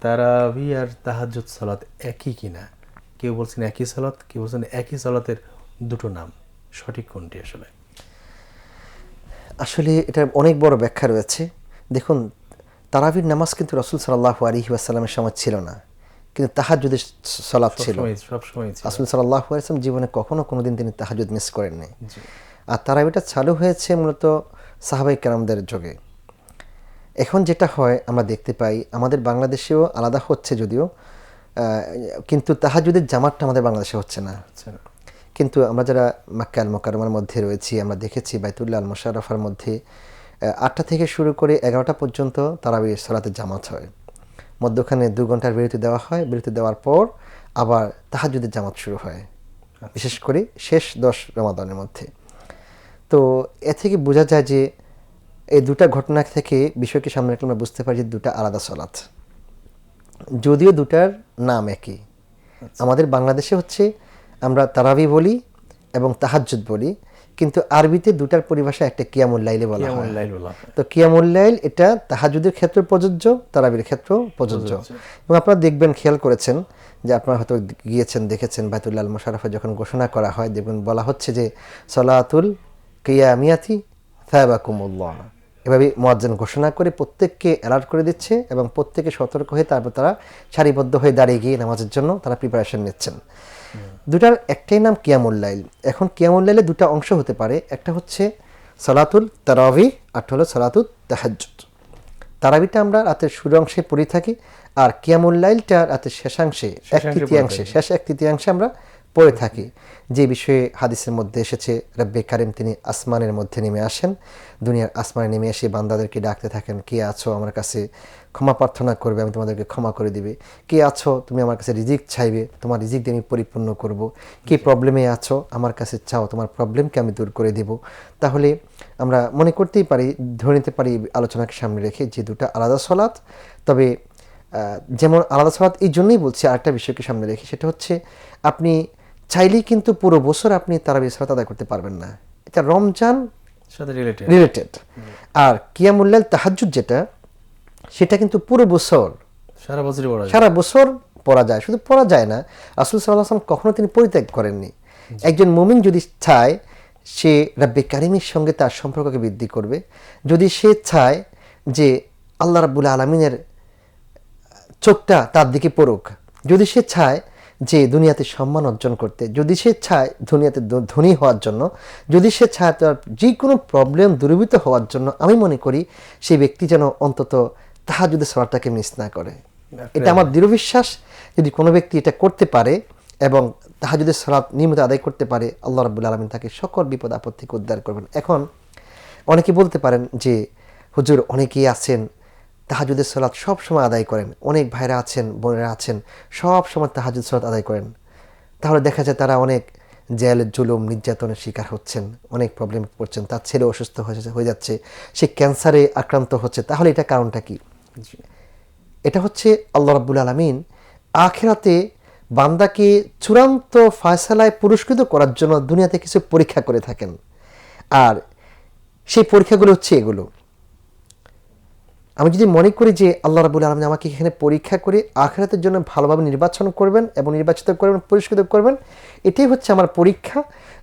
তারাবি আর তাহাজ্জুদ সালাত একই কিনা? কেউ বলছেন একই সালাত কেউ বলছেন একই সালাতের দুটো নাম। সঠিক কোনটি আসলে? আসলে এটার অনেক বড় ব্যাখ্যা রয়েছে। দেখুন তারাবির নামাজ কিন্তু রসুল সাল্লাহ আলী ওয়াসাল্লামের সময় ছিল না। কিন্তু তাহাজুদের সলাপ ছিল। ছিল। সাল্লাহ আসলাম জীবনে কখনো কোনো দিন তিনি তাহাজুদ মিস করেননি। আর তারাবিটা চালু হয়েছে মূলত সাহাবাই কেরামদের যুগে। এখন যেটা হয় আমরা দেখতে পাই আমাদের বাংলাদেশেও আলাদা হচ্ছে যদিও কিন্তু তাহাজুদের জামাতটা আমাদের বাংলাদেশে হচ্ছে না। আচ্ছা। কিন্তু আমরা যারা মাক্কা আল মোকারমার মধ্যে রয়েছি আমরা দেখেছি বাইতুল্লাহ আল মোশারফার মধ্যে আটটা থেকে শুরু করে এগারোটা পর্যন্ত তারাবি সালাতে জামাত হয়। মধ্যখানে দু ঘণ্টার বিরতি দেওয়া হয় বিরতি দেওয়ার পর আবার তাহাজুদের জামাত শুরু হয় বিশেষ করে শেষ দশ রমাদানের মধ্যে। তো এ থেকে বোঝা যায় যে এই দুটা ঘটনা থেকে বিষয়কে সামনে রাখলে আমরা বুঝতে পারি যে দুটা আলাদা সলাৎ। যদিও দুটার নাম একই। আমাদের বাংলাদেশে হচ্ছে আমরা তারাবি বলি এবং তাহাজ্জুদ বলি কিন্তু আরবিতে দুটার পরিভাষা একটা কিয়ামুল্লাইলে বলা হয়। লাইল বলা তো কিয়ামুল্লাইল এটা তাহাজুদের ক্ষেত্রে প্রযোজ্য তারাবির ক্ষেত্রেও প্রযোজ্য। এবং আপনারা দেখবেন খেয়াল করেছেন যে আপনারা হয়তো গিয়েছেন দেখেছেন বাইতুল্লাহ মোশারফে যখন ঘোষণা করা হয় দেখবেন বলা হচ্ছে যে সলাতুল কিয়ামিয়াতি সাহেবাকুমুল্লাহ এভাবে মোয়াজ্জেন ঘোষণা করে প্রত্যেককে অ্যালার্ট করে দিচ্ছে এবং প্রত্যেকে সতর্ক হয়ে তারপর তারা সারিবদ্ধ হয়ে দাঁড়িয়ে গিয়ে নামাজের জন্য তারা প্রিপারেশন নিচ্ছেন। দুটার একটাই নাম কিয়ামুল্লাইল এখন কিয়ামুল্লাইলে দুটা অংশ হতে পারে। একটা হচ্ছে সলাতুল তারাবি আর হলো সালাতুল তাহাজ্জুদ। তারাবিটা আমরা রাতের শুরু অংশে পড়ে থাকি আর কিয়ামুল্লাইলটা রাতের শেষাংশে এক তৃতীয়াংশে শেষ এক তৃতীয়াংশে আমরা পড়ে থাকি। যে বিষয়ে হাদিসের মধ্যে এসেছে রব্বে কারিম তিনি আসমানের মধ্যে নেমে আসেন। দুনিয়ার আসমানে নেমে এসে বান্দাদেরকে ডাকতে থাকেন কে আছো আমার কাছে ক্ষমা প্রার্থনা করবে আমি তোমাদেরকে ক্ষমা করে দিবে। কে আছো তুমি আমার কাছে রিজিক চাইবে তোমার রিজিক দিয়ে আমি পরিপূর্ণ করব। কি প্রবলেমে আছো আমার কাছে চাও তোমার প্রবলেমকে আমি দূর করে দিব। তাহলে আমরা মনে করতেই পারি ধরে নিতে পারি আলোচনাকে সামনে রেখে যে দুটো আলাদা সলাৎ। তবে যেমন আলাদা সলাৎ এই জন্যই বলছি আরেকটা বিষয়কে সামনে রেখে সেটা হচ্ছে আপনি চাইলেই কিন্তু পুরো বছর আপনি তারাবি সালাত আদায় করতে পারবেন না। এটা রমজান রিলেটেড আর কিয়ামুল্লাল তাহাজ্জুদ যেটা সেটা কিন্তু পুরো বছর সারা যায়। সারা বছর পড়া যায়। শুধু পড়া যায় না রাসুল সাল্লাহ কখনো তিনি পরিত্যাগ করেননি। একজন মুমিন যদি চায় সে রাব্বে কারিমের সঙ্গে তার সম্পর্ককে বৃদ্ধি করবে। যদি সে চায় যে আল্লাহ রাব্বুল আলমিনের চোখটা তার দিকে পড়ুক যদি সে চায় যে দুনিয়াতে সম্মান অর্জন করতে যদি সে চায় দুনিয়াতে ধনী হওয়ার জন্য যদি সে চায় তার যে কোনো প্রবলেম দূরীভূত হওয়ার জন্য আমি মনে করি সেই ব্যক্তি যেন অন্তত তাহা যদি সলাটাকে মিস না করে। এটা আমার দৃঢ় বিশ্বাস। যদি কোনো ব্যক্তি এটা করতে পারে এবং তাহা যদি সলাৎ নিয়মিত আদায় করতে পারে আল্লাহ রাবুল আলমিন তাকে সকল বিপদ আপদ থেকে উদ্ধার করবেন। এখন অনেকে বলতে পারেন যে হুজুর অনেকেই আছেন তাহাজুদের সলাৎ সব সময় আদায় করেন। অনেক ভাইরা আছেন, বোনেরা আছেন, সব সময় তাহাজুদ সলাৎ আদায় করেন। তাহলে দেখা যায় তারা অনেক জেল, জুলুম, নির্যাতনের শিকার হচ্ছেন, অনেক প্রবলেম পড়ছেন তার ছেলে অসুস্থ হয়ে হয়ে যাচ্ছে, সে ক্যান্সারে আক্রান্ত হচ্ছে। তাহলে এটা কারণটা কি? এটা হচ্ছে আল্লাহ রাব্বুল আলমিন আখেরাতে বান্দাকে চূড়ান্ত ফয়সালায় পুরস্কৃত করার জন্য দুনিয়াতে কিছু পরীক্ষা করে থাকেন। আর সেই পরীক্ষাগুলো হচ্ছে এগুলো। আমি যদি মনে করি যে আল্লাহ রাবুল আলমিন আমাকে এখানে পরীক্ষা করে আখেরাতের জন্য ভালোভাবে নির্বাচন করবেন এবং নির্বাচিত করবেন পুরস্কৃত করবেন এটাই হচ্ছে আমার পরীক্ষা।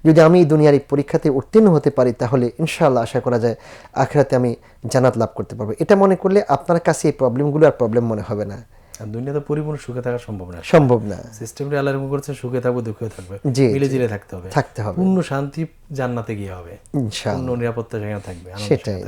যদি আমি এই দুনিয়ার এই পরীক্ষাতে উত্তীর্ণ হতে পারি তাহলে ইনশাআল্লাহ আশা করা যায় আখেরাতে আমি জানাত লাভ করতে পারব। এটা মনে করলে আপনার কাছে এই প্রবলেমগুলো আর প্রবলেম মনে হবে না। আর দুনিয়াতে পরিপূর্ণ সুখে থাকা সম্ভব না। সম্ভব না। সিস্টেমটা আল্লাহ করেছে সুখে থাকবে দুঃখে থাকবে। মিলে জিলে থাকতে হবে। থাকতে হবে। পূর্ণ শান্তি জান্নাতে গিয়ে হবে। ইনশাআল্লাহ। পূর্ণ নিরাপত্তা সেখানে থাকবে সেটাই,